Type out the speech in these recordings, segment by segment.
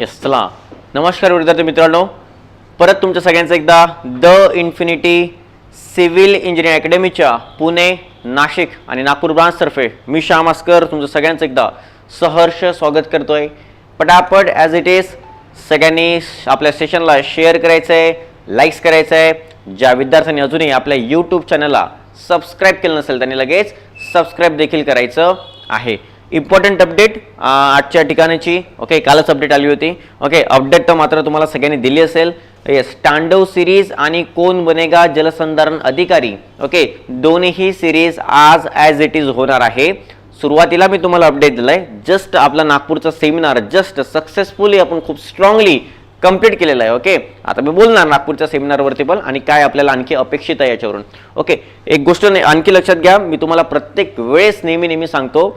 Yes चला. नमस्कार विद्यार्थी मित्रांनो. परत तुमच्या सगळ्यांचं एकदा द इन्फिनिटी सिव्हिल इंजिनिअरिंग अकॅडमीच्या पुणे नाशिक आणि नागपूर ब्रांचतर्फे मी श्याम आस्कर तुमचं सगळ्यांचं एकदा सहर्ष स्वागत करतोय. पटापट ॲज इट इज सगळ्यांनी आपल्या सेशनला शेअर करायचं आहे लाईक्स करायचं आहे ज्या विद्यार्थ्यांनी अजूनही आपल्या यूट्यूब चॅनलला सबस्क्राईब केलं नसेल त्यांनी लगेच सबस्क्राईब देखील करायचं आहे. इम्पॉर्टंट अपडेट आजच्या ठिकाणाची. ओके कालच अपडेट आली होती. ओके अपडेट तर मात्र तुम्हाला सगळ्यांनी दिली असेल. येस तांडव सिरीज आणि कोण बनेगा जलसंधारण अधिकारी? ओके दोन्हीही सिरीज आज ॲज इट इज होणार आहे. सुरुवातीला मी तुम्हाला अपडेट दिलाय. जस्ट आपला नागपूरचा सेमिनार जस्ट सक्सेसफुली आपण खूप स्ट्रॉंगली कंप्लीट केलेलं आहे. ओके आता मी बोलणार नागपूरच्या सेमिनारवरती पण आणि काय आपल्याला आणखी अपेक्षित आहे याच्यावरून. ओके एक गोष्ट आणखी लक्षात घ्या. मी तुम्हाला प्रत्येक वेळेस नेहमी नेहमी सांगतो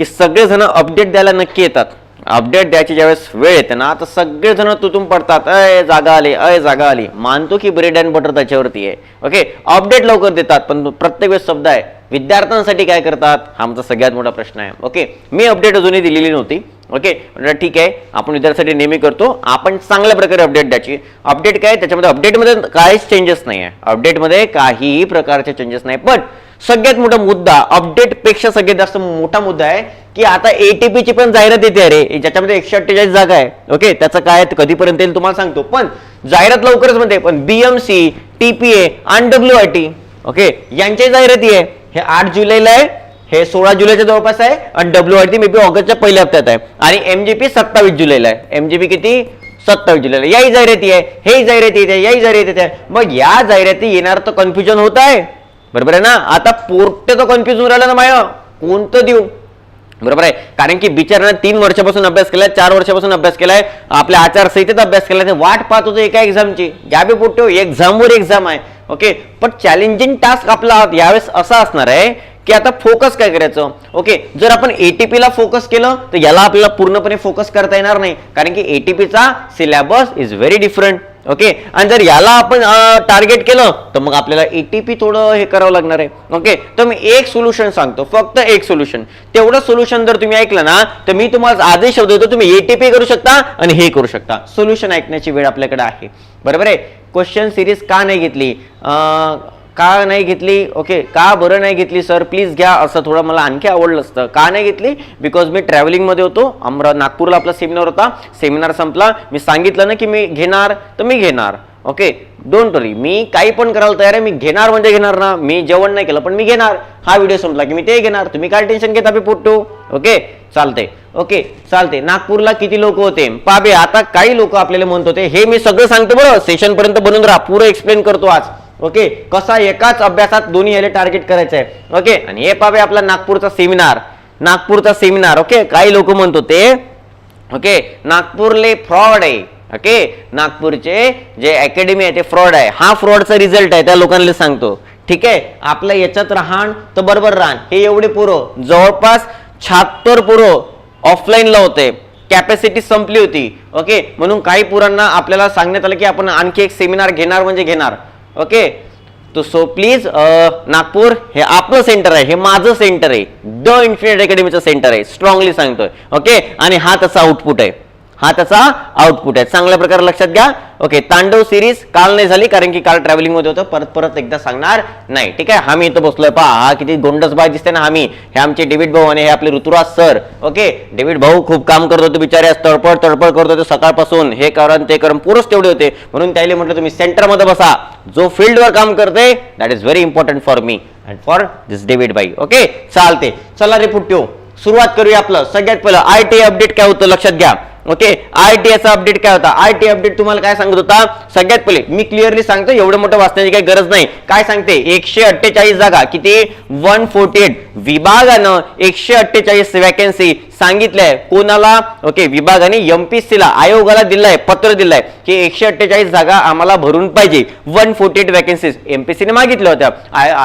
की सगळेजण अपडेट द्यायला नक्की येतात. अपडेट द्यायची ज्यावेळेस वेळ येते ना आता सगळेजण तुतून पडतात. अय जागा आली अय जागा आली. मानतो की ब्रेड अँड बटर त्याच्यावरती आहे. ओके अपडेट लवकर देतात पण प्रत्येक वेळेस शब्द आहे. विद्यार्थ्यांसाठी काय करतात? हा आमचा सगळ्यात मोठा प्रश्न आहे. ओके मी अपडेट अजूनही दिलेली नव्हती. ओके म्हणजे ठीक आहे. आपण विद्यार्थ्यांसाठी नेहमी करतो. आपण चांगल्या प्रकारे अपडेट द्यायची. अपडेट काय? त्याच्यामध्ये अपडेटमध्ये काहीच चेंजेस नाही आहे अपडेटमध्ये काहीही प्रकारचे चेंजेस नाही. पण सगळ्यात मोठा मुद्दा अपडेटपेक्षा सगळ्यात जास्त मोठा मुद्दा आहे की आता एटीपीची पण जाहिरात येते अरे ज्याच्यामध्ये एकशे अठ्ठेचाळीस जागा आहे. ओके त्याचं काय आहे? कधीपर्यंत येईल तुम्हाला सांगतो. पण जाहिरात लवकरच म्हणते पण बीएमसी टीपीए आणि डब्ल्यू आय टी ओके यांच्याही जाहिराती आहे. हे आठ जुलैला आहे हे सोळा जुलैच्या जवळपास आहे आणि W I T maybe ऑगस्टच्या पहिल्या हप्त्यात आहे. आणि एमजीपी सत्तावीस जुलैला आहे. एमजीपी किती? सत्तावीस जुलैला. याही जाहिराती आहे हेही जाहिराती येते याही जाहिराती येते मग या जाहिराती येणार तर कन्फ्युजन होत आहे. बरोबर आहे ना? आता पोर्टचं तर कन्फ्युजन राहिलं ना माय. कोणतं देऊ? बरोबर आहे. कारण की बिचारानं तीन वर्षापासून अभ्यास केलाय चार वर्षापासून अभ्यास केलाय आपल्या आचारसंहितेत अभ्यास केलाय ते वाट पाहत होतो एका एक्झामची घ्या बी पोट्यो एक्झामवर एक्झाम आहे. ओके पण चॅलेंजिंग टास्क आपला यावेळेस असा असणार आहे की आता फोकस काय करायचं? ओके जर आपण एटीपीला फोकस केलं तर याला आपल्याला पूर्णपणे फोकस करता येणार नाही. कारण की एटीपीचा syllabus is very different okay? आणि जर याला आपण टार्गेट केलं तर मग आपल्याला एटीपी थोडं हे करावं लागणार आहे. ओके? तर मी एक सोल्युशन सांगतो. फक्त एक सोल्युशन तेवढं सोल्युशन जर तुम्ही ऐकलं ना तर मी तुम्हाला आदेश शब्द देतो तुम्ही एटीपी करू शकता आणि हे करू शकता. सोल्युशन ऐकण्याची वेळ आपल्याकडे आहे. बरोबर आहे? क्वेश्चन सिरीज का नाही घेतली? का नाही घेतली? ओके का बरं नाही घेतली? सर प्लीज घ्या असं थोडं मला आणखी आवडलं असतं. का नाही घेतली? बिकॉज मी ट्रॅव्हलिंगमध्ये होतो. अमरा नागपूरला आपला सेमिनार होता. सेमिनार संपला. मी सांगितलं ना की मी घेणार तर मी घेणार. ओके डोंट वरी मी काही पण करायला तयार आहे. मी घेणार म्हणजे घेणार ना. मी जेवण नाही केलं पण मी घेणार. हा व्हिडिओ संपला की मी ते घेणार. तुम्ही काय टेन्शन घेता बी पोट्टू? ओके चालते ओके चालते नागपूरला किती लोक होते? पाबे आता काही लोक आपल्याला म्हणत होते हे मी सगळं सांगतो बरं. सेशन पर्यंत बनून राहा. पुरं एक्सप्लेन करतो आज. ओके कसा एकाच अभ्यासात दोन्ही याला टार्गेट करायचं आहे ओके आणि हे पावे आपला नागपूरचा सेमिनार नागपूरचा सेमिनार ओके काही लोक म्हणतो ते ओके नागपूरले फ्रॉड आहे ओके नागपूरचे जे अकॅडमी आहे ते फ्रॉड आहे. हा फ्रॉडचा रिझल्ट आहे त्या लोकांना सांगतो. ठीक आहे? आपल्या याच्यात राहण तर बरोबर राहण. हे एवढे पुरं. जवळपास शहात्तर पुरं ऑफलाईनला होते. कॅपॅसिटी संपली होती. ओके म्हणून काही पुरांना आपल्याला सांगण्यात आलं की आपण आणखी एक सेमिनार घेणार म्हणजे घेणार. ओके तो सो प्लीज uh, नागपूर हे आपलं सेंटर आहे हे माझं सेंटर आहे. द इन्फिनिट अकॅडमीचं सेंटर आहे. स्ट्रॉंगली सांगतोय. ओके आणि हा त्याचा आउटपुट आहे. हा त्याचा आउटपुट आहे. चांगल्या प्रकारे लक्षात घ्या. ओके तांडव सिरीज काल नाही झाली कारण की काल ट्रॅव्हलिंगमध्ये होतं. परत परत एकदा सांगणार नाही. ठीक आहे? हामी इथं बसलोय. पहा हा किती गोंडस बाय दिसते ना हामी हे आमचे डेव्हिड भाऊ आणि हे आपले ऋतुराज सर. ओके डेव्हिड भाऊ खूप काम करत होते बिचारे. तडपड तळपड करत होते सकाळपासून. हे करण ते करण पुरुष तेवढे होते. म्हणून त्याला म्हटलं तुम्ही सेंटरमध्ये बसा. जो फील्डवर काम करते that is very important for me and for this David भाई. ओके चालते. चला रे पुट्यो सुरुवात करूया आपलं. सगळ्यात पहिलं आय टी अपडेट काय होतं लक्षात घ्या. ओके आय टी अपडेट काय होता? आय टी अपडेट तुम्हाला काय सांगत होता? सगळ्यात पहिले मी क्लिअरली सांगतो एवढं मोठं वाचण्याची काही गरज नाही. काय सांगते? एकशे अठ्ठेचाळीस जागा किती? वन फोर्टी एट विभागानं एकशे अठ्ठेचाळीस वॅकन्सी सांगितलंय. कोणाला? ओके विभागाने एमपीसीला आयोगाला दिलाय पत्र दिलंय की एकशे अठ्ठेचाळीस जागा आम्हाला भरून पाहिजे. वन फोर्टी एट वॅकन्सीज एमपीसीने मागितल्या होत्या.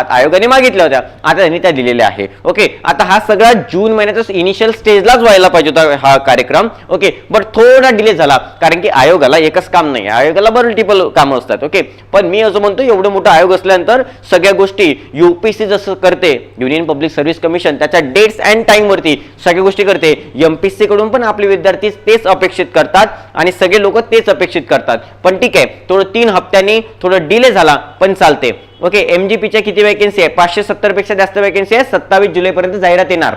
आयोगाने मागितल्या होत्या. आता त्यांनी त्या दिलेल्या आहे. ओके आता हा सगळा जून महिन्याचा इनिशियल स्टेजलाच व्हायला पाहिजे होता हा कार्यक्रम. ओके बट थोडा डिले झाला कारण की आयोगाला एकच काम नाही. आयोगाला मल्टिपल कामं असतात. ओके पण मी असं म्हणतो एवढं मोठं आयोग असल्यानंतर सगळ्या गोष्टी युपीसी जसं करते युनियन पब्लिक सर्व्हिस कमिशन त्याच्या डेट्स अँड टाइम वरती सगळ्या गोष्टी करते. येते एमपीएससी कडून पण आपले विद्यार्थी तेच अपेक्षित करतात आणि सगळे लोक तेच अपेक्षित करतात. पण ठीक आहे थोडं तीन हप्त्यांनी थोडं डिले झाला पण चालते. ओके एमजीपीच्या किती वॅकन्सी आहे? पाचशे सत्तरपेक्षा जास्त वॅकन्सी आहे. सत्तावीस जुलैपर्यंत जाहिरात येणार.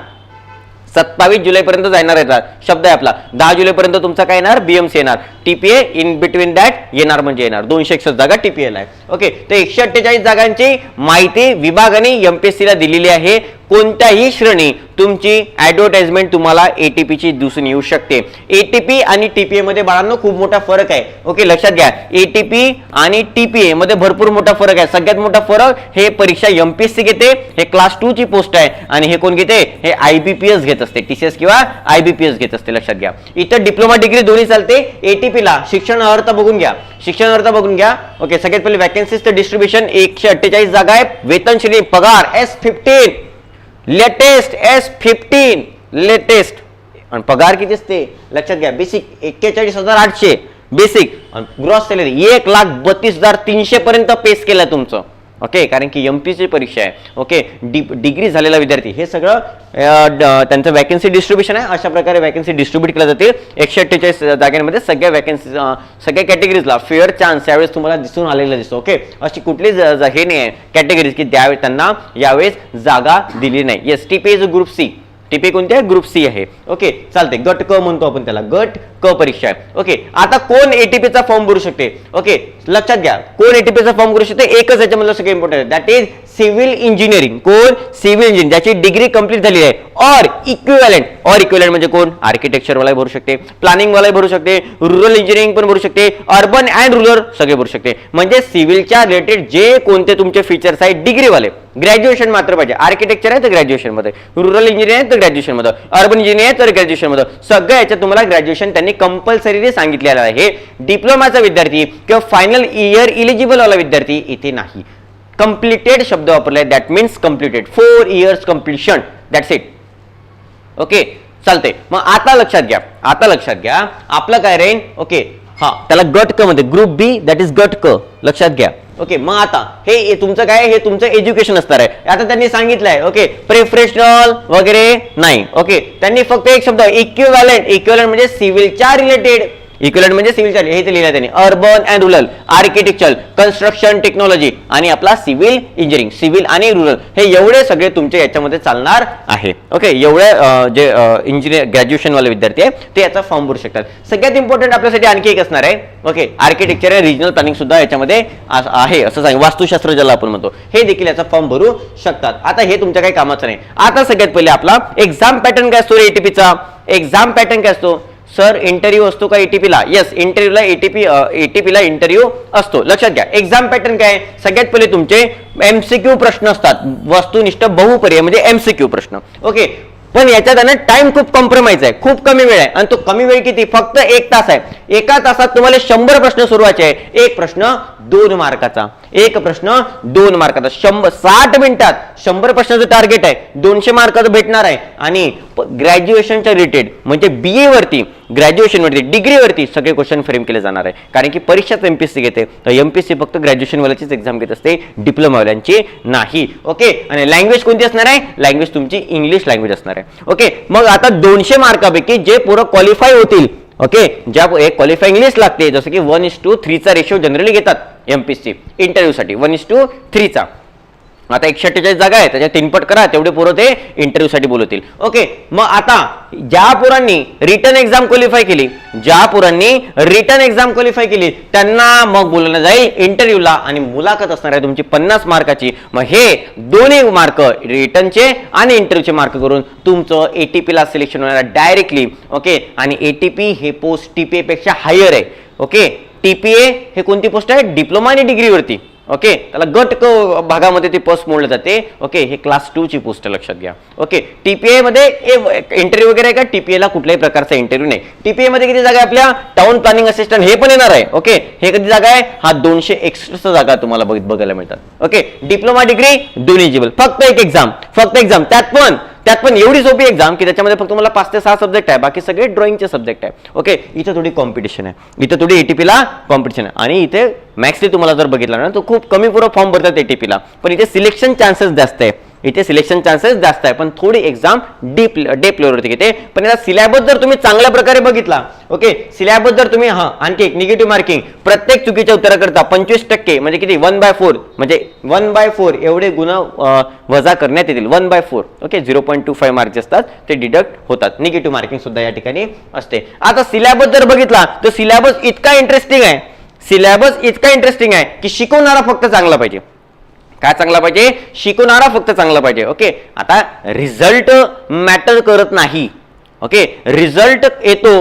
सत्तावीस जुलैपर्यंत जाणार येतात शब्द आहे आपला. दहा जुलैपर्यंत तुमचा काय येणार? बीएमसी येणार. टीपीए इन बिटवीन दॅट येणार म्हणजे येणार. दोनशे एकसष्ट जागा टीपीएल आहे. ओके तर एकशे अठ्ठेचाळीस जागांची माहिती विभागाने एमपीएससीला दिलेली आहे. कोणत्याही श्रेणी तुमची ॲडव्हर्टाइजमेंट तुम्हाला ए टी पीची दिसून येऊ शकते. ए टी पी आणि टी पी एमध्ये बाळांनो खूप मोठा फरक आहे. ओके लक्षात घ्या. ए टी पी आणि टी पी एमध्ये भरपूर मोठा फरक आहे. सगळ्यात मोठा फरक हे परीक्षा एमपीएससी घेते हे क्लास टू ची पोस्ट आहे आणि हे कोण घेते? हे आय बी पी एस घेत असते. टी सी एस किंवा आय बी पी एस घेत असते. लक्षात घ्या. इतर डिप्लोमा डिग्री दोन्ही चालते. ए टी ला शिक्षण अर्थ बघून घ्या. शिक्षण अर्थ बघून घ्या. ओके सगळ्यात पहिले वॅकन्सीचं डिस्ट्रीब्युशन एकशे अठ्ठेचाळीस जागा आहे. वेतन श्रेणी पगार S fifteen latest S fifteen latest आणि पगार किती असते? लक्षात घ्या. बेसिक एक्केचाळीस हजार आठशे. बेसिक ग्रॉस सॅलरी एक लाख बत्तीस हजार तीनशे पर्यंत पेस केलं तुमचं. ओके कारण की एम ची परीक्षा आहे. ओके डि डिग्री झालेला विद्यार्थी. हे सगळं त्यांचं वॅकन्सी डिस्ट्रीब्युशन आहे. अशा प्रकारे वॅकन्सी डिस्ट्रीब्यूट केल्या जातील. एकशे अठ्ठेचाळीस जागांमध्ये सगळ्या वॅकन्सी सगळ्या कॅटेगरीजला फेअर चान्स यावेळेस तुम्हाला दिसून आलेला दिसतो. ओके अशी कुठली हे नाही आहे कॅटेगरीज की त्यावेळेस त्यांना यावेळेस जागा दिली नाही. Yes TP is group C TP कोणती आहे? ग्रुप सी आहे. ओके चालते गट क म्हणतो आपण त्याला. गट क परीक्षा आहे. ओके आता कोण एटीपीचा फॉर्म भरू शकते? ओके लक्षात घ्या. कोण एटीपीचा फॉर्म भरू शकते? एकच याच्यामधलं सगळं इम्पॉर्टंट आहे. दॅट इज सिव्हिल इंजिनिअरिंग कोण? सिव्हिल इंजिनिअर ज्याची डिग्री कंप्लीट झालेली आहे. ऑर इक्विवॅलेंट ऑर इक्विवॅलेंट म्हणजे कोण? आर्किटेक्चरवाला भरू शकते. प्लॅनिंग वाला भरू शकते. रुरल इंजिनिअरिंग पण भरू शकते. अर्बन अँड रुरल सगळे भरू शकते. म्हणजे सिव्हिलच्या रिलेटेड जे कोणते तुमचे फीचर्स आहेत डिग्रीवाले ग्रॅज्युएशन मात्र पाहिजे. आर्किटेक्चर आहे तर ग्रॅज्युएशनमध्ये. रुरल इंजिनिअर आहे तर ग्रॅज्युएशनमध्ये. अर्बन इंजिनिअर आहे तर ग्रॅज्युएशनमध्ये. सगळ्या याच्यात तुम्हाला ग्रॅज्युएशन त्यांनी कंपल्सरी सांगितलेलं आहे. डिप्लोमाचा विद्यार्थी किंवा फायनल इयर इलिजिबल वाला विद्यार्थी इथे नाही. कम्प्लिटेड शब्द वापरलाय. That means completed four years completion that's it okay चालते मग आता लक्षात घ्या. आता लक्षात घ्या. आपलं काय राहील ओके हा. त्याला गट क मध्ये ग्रुप बी दॅट इज गट क. लक्षात घ्या. ओके मग आता हे तुमचं काय हे तुमचं एज्युकेशन असणार आहे. आता त्यांनी सांगितलंय ओके प्रेफरेशनल वगैरे नाही. ओके त्यांनी फक्त एक शब्द इक्विवॅलेंट इक्विवॅलेंट म्हणजे सिव्हिलच्या रिलेटेड इक्विलंट म्हणजे सिव्हिल हे ते लिहिलं त्यांनी. Urban and rural architecture construction technology आणि आपला सिव्हिल इंजिनिअरिंग सिव्हिल आणि रुरल हे एवढे सगळे तुमच्या याच्यामध्ये चालणार आहे. ओके एवढे जे इंजिनियर ग्रॅज्युएशन वाले विद्यार्थी आहे ते याचा फॉर्म भरू शकतात. सगळ्यात इम्पॉर्टंट आपल्यासाठी आणखी एक असणार आहे. ओके आर्किटेक्चर आणि रिजनल प्लॅनिंग सुद्धा याच्यामध्ये आहे असं सांग वास्तुशास्त्र ज्याला आपण म्हणतो. हे देखील याचा फॉर्म भरू शकतात. आता हे तुमच्या काही कामाचं नाही. आता सगळ्यात पहिले आपला एक्झाम पॅटर्न काय असतो एटीपीचा एक्झाम पॅटर्न काय असतो? सर इंटरव्ह्यू असतो का एटीपीला येस इंटरव्ह्यूला एटीपी एटीपीला इंटरव्ह्यू असतो. लक्षात घ्या एक्झाम पॅटर्न काय सगळ्यात पहिले तुमचे एमसीक्यू प्रश्न असतात. वस्तुनिष्ठ बहुपर्याय म्हणजे एमसीक्यू प्रश्न. ओके पण याच्यात ना टाइम खूप कॉम्प्रोमाइज आहे. खूप कमी वेळ आहे. आणि तो कमी वेळ किती? फक्त एक तास आहे. एका तासात तुम्हाला शंभर प्रश्न सुरुवायचे आहे एक प्रश्न दोन मार्काचा. एक प्रश्न दोन मार्काचा. शंभर साठ मिनिटात. शंभर प्रश्नाचं टार्गेट आहे. दोनशे मार्काचं भेटणार आहे. आणि ग्रॅज्युएशनच्या रिलेटेड म्हणजे बी ए वरती ग्रॅज्युएशन वरती डिग्रीवरती सगळे क्वेश्चन फ्रेम केले जाणार आहे. कारण की परीक्षाच एमपीएससी घेते. तर एमपीएससी फक्त ग्रॅज्युएशनवाल्याचीच एक्झाम घेत असते. डिप्लोमावाल्यांची नाही. ओके आणि लँग्वेज कोणती असणार आहे? लँग्वेज तुमची इंग्लिश लँग्वेज असणार आहे. ओके मग आता दोनशे मार्कापैकी जे पोरं क्वालिफाय होतील ओके ज्या एक क्वालिफाय इंग्लिश लागते जसं की वन इस टू थ्रीचा रेशो जनरली घेतात. एमपीएससी इंटरव्ह्यूसाठी वन इस टू थ्रीचा आता एकशे अठ्ठेचाळीस जागा आहे त्याच्या तीनपट करा. तेवढे पोरं ते इंटरव्ह्यूसाठी बोलवतील. ओके मग आता ज्या पोरांनी रिटर्न एक्झाम क्वालिफाय केली ज्या पोरांनी रिटर्न एक्झाम क्वालिफाय केली त्यांना मग बोलवलं जाईल इंटरव्ह्यूला आणि मुलाखत असणार आहे तुमची पन्नास मार्काची. मग हे दोन्ही मार्क रिटर्नचे आणि इंटरव्ह्यूचे मार्क करून तुमचं ए टी पीला सिलेक्शन होणार डायरेक्टली ओके आणि ए टी पी हे पोस्ट टीपीए पेक्षा हायर आहे. ओके टीपीए हे कोणती पोस्ट आहे? डिप्लोमा आणि डिग्रीवरती ओके त्याला गट क भागामध्ये ती पोस्ट मोडलं जाते. ओके हे क्लास टू ची पोस्ट लक्षात घ्या. ओके टीपीए मध्ये इंटरव्ह्यू वगैरे आहे का? टीपीए ला कुठल्याही प्रकारचा इंटरव्ह्यू नाही. टीपीए मध्ये किती जागा आहे आपल्या? टाउन प्लॅनिंग असिस्टंट हे पण येणार आहे. ओके हे कधी जागा आहे? हा दोनशे एकसष्ट जागा तुम्हाला बघायला मिळतात. ओके डिप्लोमा डिग्री दोन एलिजिबल फक्त एक एक्झाम फक्त एक्झाम त्यात पण त्यात पण एवढी सोपी एक्झाम की त्याच्यामध्ये फक्त तुम्हाला पाच ते सहा सब्जेक्ट आहे बाकी सगळे ड्रॉइंगचे सब्जेक्ट आहे. ओके इथे थोडी कॉम्पिटिशन आहे. इथे थोडी एटीपीला कॉम्पिटिशन आहे. आणि इथे मॅक्सली तुम्हाला जर बघितलं ना तर खूप कमी पुरं फॉर्म भरतात एटीपीला पण इथे सिलेक्शन चान्सेस जास्त आहे. इथे सिलेक्शन चान्सेस जास्त आहे. पण थोडी एक्झाम डीप डेप लेवलवरती घेते. पण याचा सिलॅबस जर तुम्ही चांगल्या प्रकारे बघितला ओके सिलॅबस जर तुम्ही हा आणखी एक निगेटिव्ह मार्किंग प्रत्येक चुकीच्या उत्तराकरता पंचवीस टक्के म्हणजे किती? वन बाय फोर म्हणजे वन बाय फोर एवढे गुण वजा करण्यात येतील. One by four okay zero point two five marks असतात ते डिडक्ट होतात. निगेटिव्ह मार्किंग सुद्धा या ठिकाणी असते. आता सिलॅबस जर बघितला तर सिलॅबस इतका इंटरेस्टिंग आहे. सिलॅबस इतका इंटरेस्टिंग आहे की शिकवणारा फक्त चांगला पाहिजे. काय चांगला पाहिजे? शिकवणारा फक्त चांगला पाहिजे ओके आता रिझल्ट मॅटर करत नाही ओके रिझल्ट येतो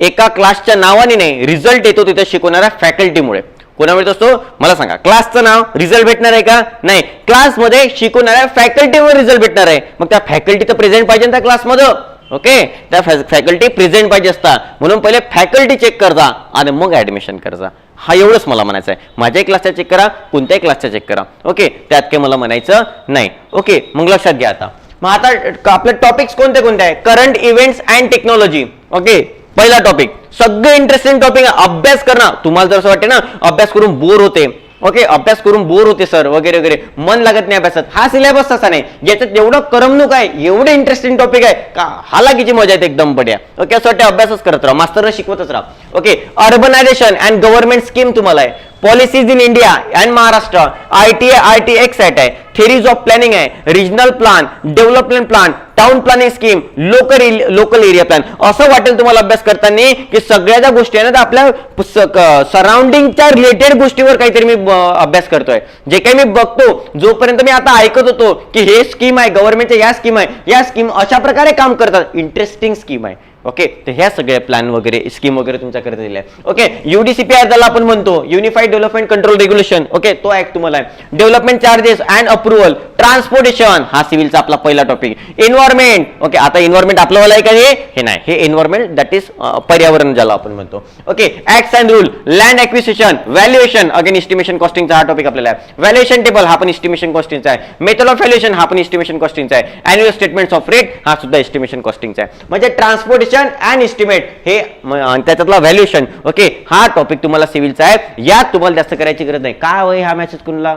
एका क्लासच्या नावाने नाही रिझल्ट येतो तिथे शिकवणाऱ्या फॅकल्टीमुळे कोणामुळे असतो? मला सांगा क्लासचं नाव रिझल्ट भेटणार आहे का? नाही. क्लासमध्ये शिकवणाऱ्या फॅकल्टीवर रिझल्ट भेटणार आहे. मग त्या फॅकल्टी तर प्रेझेंट पाहिजे ना त्या क्लासमध्ये ओके? त्या फॅकल्टी प्रेझेंट पाहिजे असतात म्हणून पहिले फॅकल्टी चेक करजा आणि मग ऍडमिशन करजा. हा एवढंच मला म्हणायचं आहे. माझ्याही क्लासचा चेक करा कोणत्याही क्लासचा चेक करा. ओके? त्यात काही मला म्हणायचं नाही. ओके? मग लक्षात घ्या आता. मग आता आपले टॉपिक्स कोणते कोणते आहे? Current events and technology okay? पहिला टॉपिक सगळे इंटरेस्टिंग टॉपिक अभ्यास करणं. तुम्हाला जर असं वाटते ना अभ्यास करून बोर होते. ओके अभ्यास करून बोर होते सर वगैरे वगैरे. मन लागत नाही अभ्यासात. हा सिलेबस तसा नाही. ज्याच्यात एवढं करमणूक आहे एवढे इंटरेस्टिंग टॉपिक आहे का हालाकीची मजा येते एकदम बड्या ओके असं वाटतं अभ्यासच करत राहा. मास्तर शिकवतच राहा. Okay urbanisation and government scheme तुम्हाला आहे. Policies in India and Maharashtra I T I T X at आहे. थेरीज ऑफ प्लॅनिंग आहे. Regional plan development plan town planning scheme local local area plan असं वाटेल तुम्हाला अभ्यास करताना की सगळ्या ज्या गोष्टी आहे ना आपल्या सराउंडिंगच्या रिलेटेड गोष्टीवर काहीतरी मी अभ्यास करतोय. जे काही मी बघतो जोपर्यंत मी आता ऐकत होतो की हे स्कीम आहे गव्हर्नमेंटच्या या स्कीम आहे या स्कीम अशा प्रकारे काम करतात. इंटरेस्टिंग स्कीम आहे. ओके तर ह्या सगळ्या प्लॅन वगैरे स्कीम वगैरे तुमच्याकडे दिल्या ओके युडीसीपी आहे ज्याला आपण म्हणतो unified development control regulation okay तो ऍक्ट तुम्हाला आहे. Development charges and approval transportation हा सिव्हिलचा आपला पहिला टॉपिक एन्व्हायरमेंट ओके आता एन्व्हायरमेंट आपलं वाला आहे का हे? नाही. हे एन्व्हायरमेंट दॅट इज पर्यावरण ज्याला आपण म्हणतो. Okay act and rule land acquisition valuation again estimation कॉस्टिंगचा हा टॉपिक आपल्याला आहे. व्हॅल्युएशन टेबल हा पण इस्टिमेशन कॉस्टिंगचा आहे. मेथड ऑफ व्हॅल्युएशन हा पण इस्टिमेशन कॉस्टिंगचा आहे. अॅन्युअल स्टेटमेंट्स ऑफ रेट हा सुद्धा इस्टिमेशन कॉस्टिंगचा आहे. म्हणजे ट्रान्सपोर्टेशन अँड इस्टिमेट हे त्याच्यातला व्हॅल्युएशन ओके हा टॉपिक तुम्हाला सिव्हिलचा आहे. यात तुम्हाला जास्त करायची गरज नाही. काय होय हा मॅसेज कुणाला?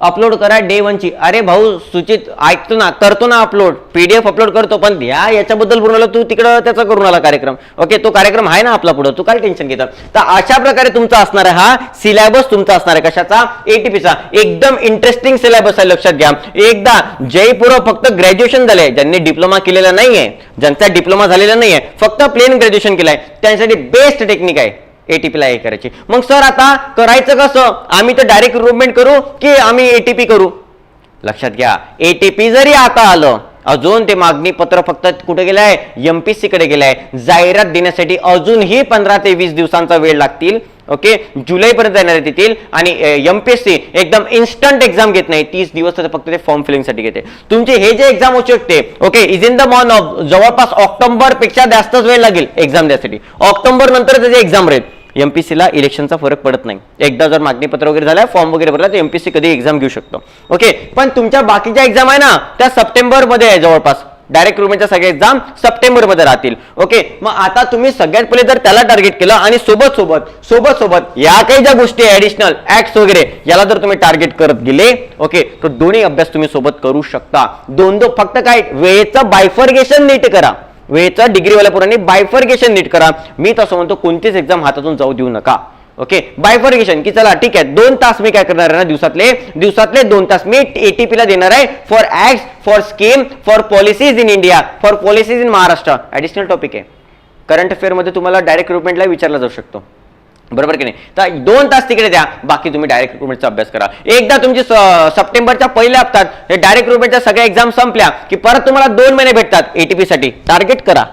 अपलोड करा डे वनची अरे भाऊ सूचित ऐकतो ना करतो ना अपलोड पीडीएफ अपलोड करतो पण या याच्याबद्दल बोलून आला तू तिकडं त्याचा करून आला कार्यक्रम. ओके तो कार्यक्रम आहे ना आपला पुढं तू काय टेन्शन घेतात तर अशा प्रकारे तुमचा असणार आहे हा सिलेबस तुमचा असणार आहे कशाचा? एटीपीचा एकदम इंटरेस्टिंग सिलेबस आहे लक्षात घ्या. एकदा जयपूर फक्त ग्रॅज्युएशन झालंय. ज्यांनी डिप्लोमा केलेला नाहीये ज्यांचा डिप्लोमा झालेला नाहीये फक्त प्लेन ग्रॅज्युएशन केलंय. त्यांच्यासाठी बेस्ट टेक्निक आहे. एटीपी ला हे करायची. मग सर आता करायचं कसं? आम्ही तर डायरेक्ट रिक्रुटमेंट करू की आम्ही एटीपी करू? लक्षात घ्या एटीपी जरी आता आलं अजून ते मागणी पत्र फक्त कुठे गेलंय? एमपीसी कडे गेलंय. जाहिरात देण्यासाठी अजूनही पंधरा ते वीस दिवसांचा वेळ लागतील ओके जुलै पर्यंत येणार येतील आणि एमपीएससी एकदम इन्स्टंट एक्झाम घेत नाही. तीस दिवस तर फक्त ते फॉर्म फिलिंगसाठी घेते. तुमचे हे जे एक्झाम होऊ शकते okay is in the month of जवळपास ऑक्टोबरपेक्षा जास्तच वेळ लागेल एक्झाम द्यासाठी ऑक्टोबर नंतर त्याची एक्झाम राहील एम पी सीला इलेक्शनचा फरक पडत नाही. एकदा जर मागणीपत्र वगैरे झालं फॉर्म वगैरे भरला तर एमपीसी कधी एक्झाम घेऊ शकतो. ओके पण तुमच्या बाकीच्या एक्झाम आहे ना त्या सप्टेंबरमध्ये आहे जवळपास. डायरेक्ट रुमेच्या सगळ्या एक्झाम सप्टेंबरमध्ये राहतील. ओके मग आता तुम्ही सगळ्यात पहिले जर त्याला टार्गेट केलं आणि सोबत सोबत सोबत सोबत या काही ज्या गोष्टी ऍडिशनल ऍक्ट्स वगैरे याला जर तुम्ही टार्गेट करत गेले ओके तर दोन्ही अभ्यास तुम्ही सोबत करू शकता. दोन दो फक्त काय? वेळेचं बायफर्गेशन नीट करा. वेळेचा डिग्रीवाल्या पोरांनी बायफर्गेशन नीट करा. मी तसं म्हणतो कोणतीच एक्झाम हातातून जाऊ देऊ नका. ओके बायफर्गेशन की चला ठीक आहे. दोन तास मी काय करणार आहे ना दिवसातले? दिवसातले दोन तास मी एटीपीला देणार आहे for act for scheme for policies in India for policies in Maharashtra additional topic आहे. करंट अफेअरमध्ये तुम्हाला डायरेक्ट रिक्रुटमेंटला विचारला जाऊ शकतो. बरोबर की नाही? तर दोन तास तिकडे द्या बाकी तुम्ही डायरेक्ट रिक्रुटमेंटचा अभ्यास करा. एकदा तुमची सप्टेंबरच्या पहिल्या हप्त्यात हे डायरेक्ट रिक्रुटमेंटच्या सगळ्या एक्झाम संपल्या की परत तुम्हाला दोन महिने भेटतात एटीपी साठी. टार्गेट करा.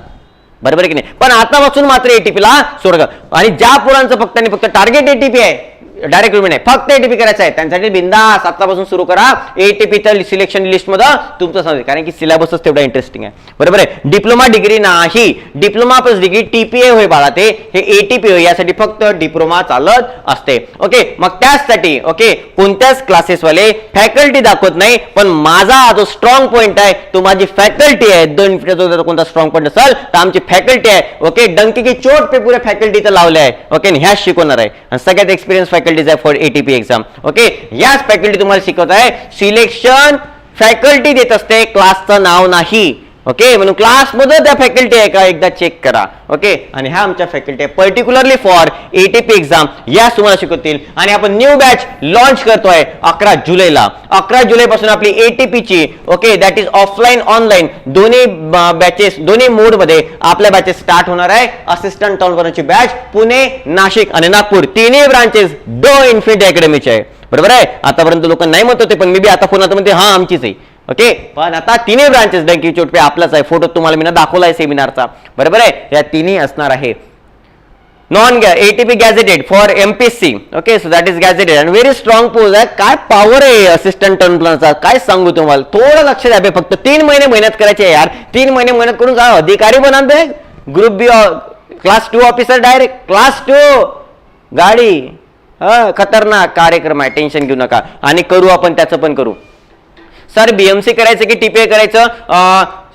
बरोबर आहे की नाही? पण आतापासून मात्र एटीपीला सोडगा आणि ज्या पोरांचं फक्त आणि फक्त टार्गेट एटीपी आहे डायरेक्ट रिक्रुटमेंट आहे. फक्त एटीपी करायचं आहे. त्यांच्यासाठी बिंदास आतापासून सुरू करा. एटीपीच्या सिलेक्शन लिस्टमध्ये तुमचं समजेल कारण की सिलेबसच तेवढा इंटरेस्टिंग आहे. बरोबर आहे? डिप्लोमा डिग्री नाही. डिप्लोमा प्लस डिग्री टीपीए होय बाळा ते. हे एटीपी होय. यासाठी फक्त डिप्लोमा चालत असते. ओके मग त्याचसाठी ओके कोणत्याच क्लासेस वाले फॅकल्टी दाखवत नाही. पण माझा जो स्ट्रॉंग पॉईंट आहे तो माझी फॅकल्टी आहे. दोन मिनिटाचा जर कोणता स्ट्रॉंग पॉईंट असेल तर आमची फॅकल्टी आहे. ओके डंकी की चोट पे पुरे फॅकल्टी तर लावले आहे. ओके ह्या शिकवणार आहे. आणि सगळ्यात एक्सपिरियन्स फॅकल्टीज आहे फॉर एटीपी एक्झाम ओके याच फॅकल्टी तुम्हाला शिकवत आहे. सिलेक्शन फॅकल्टी देत असते. क्लासचं नाव नाही. ओके म्हणून क्लासमध्ये त्या फॅकल्टी आहे का? एकदा चेक करा. ओके आणि ह्या आमच्या फॅकल्टी आहे पर्टिक्युलरली फॉर एटीपी एक्झाम या तुम्हाला शिकवतील. आणि आपण न्यू बॅच लॉन्च करतोय अकरा जुलैला. अकरा जुलैपासून आपली एटीपीची okay that is offline online दोन्ही बॅचेस दोन्ही मोडमध्ये आपल्या बॅचेस स्टार्ट होणार आहे. असिस्टंट टॉलवरची बॅच पुणे नाशिक आणि नागपूर. तिन्ही ब्रांचेस द इन्फिनिटी अकॅडमीचे आहे. बरोबर आहे? आतापर्यंत लोक नाही म्हणत होते पण मी बी आता फोन आता म्हणते हा आमचीच आहे. ओके? पण आता तिन्ही ब्रांचेस डंकी चोटपे आपलाच आहे. फोटो तुम्हाला मी ना दाखवलाय सेमिनारचा बरोबर आहे? या तिन्ही असणार आहे. Non ATP gazetted for MPSC okay so that is gazetted and very strong post आहे. काय पॉवर आहे असिस्टंट टर्नप्लनचा काय सांगू तुम्हाला? थोडं लक्ष द्या बे, फक्त तीन महिने मेहनत करायची आहे यार. तीन महिने मेहनत करून काय अधिकारी बनवते group B class two officer direct class two गाडी. हा खतरनाक. कार्यक्रम आहे. टेन्शन घेऊ नका. आणि करू आपण त्याचं पण करू. सर बीएमसी करायचं की टीपीए करायचं?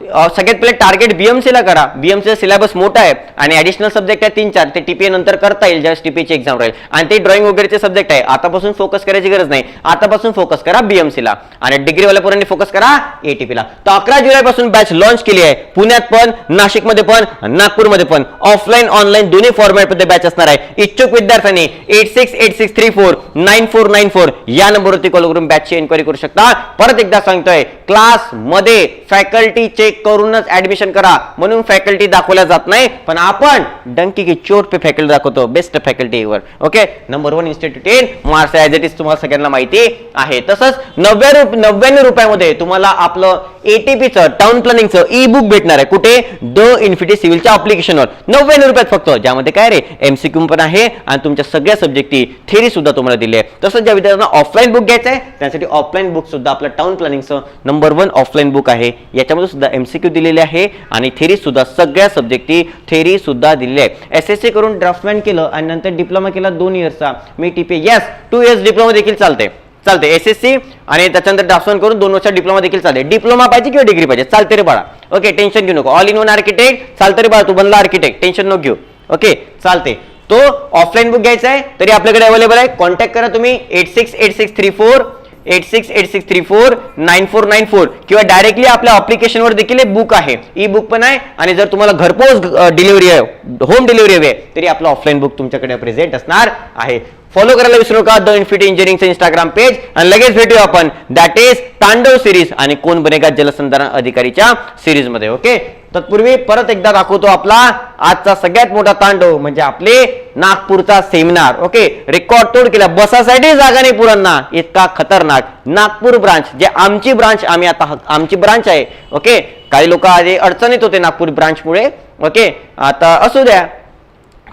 सगळ्यात पहिले टार्गेट बीएमसी ला करा. बीएमसीचा सिलेबस मोठा आहे आणि ऍडिशनल सब्जेक्ट आहे तीन चार. ते टीपीए नंतर करता येईल ज्यावेळेस टीपीएची एक्झाम राहील. आणि ते ड्रॉइंग वगैरेचे सब्जेक्ट आहे. आतापासून फोकस करायची गरज नाही. आतापासून फोकस करा बीएमसी ला. आणि डिग्रीवाल्या पोरांनी फोकस करा एटीपी ला. तर अकरा जुलैपासून बॅच लॉन्च केली आहे. पुण्यात पण नाशिकमध्ये पण नागपूरमध्ये पण. ऑफलाईन ऑनलाईन दोन्ही फॉर्मॅटमध्ये बॅच असणार आहे. इच्छुक विद्यार्थ्यांनी eight six eight six three four nine four nine four या नंबरवरती कॉल करून बॅचची एन्क्वायरी करू शकता. परत एकदा सांगतोय क्लासमध्ये फॅकल्टी चेक करूनच ऍडमिशन करा. म्हणून फॅकल्टी दाखवल्या जात नाही. पण आपण डंकी की चोट पे फॅकल्टी दाखवतो. बेस्ट फॅकल्टी वर okay number one institute in Mars as it is तुम्हाला सगळ्यांना माहिती आहे. तसंच नव्या रुप नव्याण्णव रुपयामध्ये तुम्हाला आपलं एटीपीचं टाउन प्लॅनिंगचं ई बुक भेटणार आहे. कुठे? द इन्फिटी सिव्हिलच्या अप्लिकेशनवर नव्याण्णव रुपयात फक्त. ज्यामध्ये काय रे? एमसीक्यू पण आहे आणि तुमच्या सगळ्या सब्जेक्टची थेरी सुद्धा तुम्हाला दिली आहे. तसंच ज्या विद्यार्थ्यांना ऑफलाईन बुक घ्यायचं आहे त्यासाठी ऑफलाईन बुक सुद्धा आपलं टाउन प्लॅनिंगचं नंबर वन ऑफलाईन बुक आहे. याच्यामध्ये सुद्धा एमसीक्यू दिलेले आहे आणि थेरीसुद्धा सगळ्या सब्जेक्टची थेरीसुद्धा दिलेली आहे. एस एस सी करून ड्राफ्टमॅन केलं आणि नंतर डिप्लोमा केला दोन इयर्सचा मी TP yes two years diploma देखील चालते चालते एस एस सी आणि त्याच्यानंतर ड्राफ्टमॅन करून दोन वर्षात डिप्लोमा देखील चालते डिप्लोमा पाहिजे किंवा डिग्री पाहिजे? चालते रे बाळा. ओके टेन्शन घेऊ नको. ऑल इन वन आर्किटेक्ट चालते रे बाळा तू. बनला आर्किटेक्ट टेन्शन नको घेऊ. ओके चालते तो ऑफलाईन बुक घ्यायचा आहे तरी आपल्याकडे अवेलेबल आहे. कॉन्टॅक्ट करा तुम्ही eight six eight six three four eight six eight six three four nine four nine four किंवा डायरेक्टली आपल्या अप्लिकेशनवर देखील एक बुक आहे. ई बुक पण आहे आणि जर तुम्हाला घरपोच डिलिव्हरी होम डिलिव्हरी हवी आहे तरी आपलं ऑफलाईन बुक तुमच्याकडे प्रेझेंट असणार आहे. फॉलो करायला विसरू नका. द इन्फिटी इंजिनिअरिंगचं इंस्टाग्राम पेज आणि लगेच भेटूया आपण. दॅट इज तांडव सिरीज आणि कोण बनेगा जलसंधारण अधिकारीच्या सिरीजमध्ये ओके तत्पूर्वी परत एकदा दाखवतो आपला आजचा सगळ्यात मोठा तांडव म्हणजे आपले नागपूरचा सेमिनार ओके रेकॉर्ड तोड केला. बसासाठी जागा नाही पुरांना. इतका खतरनाक. नागपूर ब्रांच जे आमची ब्रांच आम्ही आता आमची ब्रांच आहे ओके काही लोक आधी अडचणीत होते नागपूर ब्रांचमुळे ओके आता असू द्या.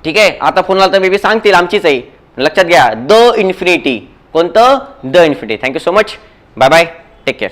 ठीक आहे? आता फोनला तर मे बी सांगतील आमचीच आहे. लक्षात घ्या द इन्फिनिटी. कोणतं? The infinity. Thank you so much bye bye take care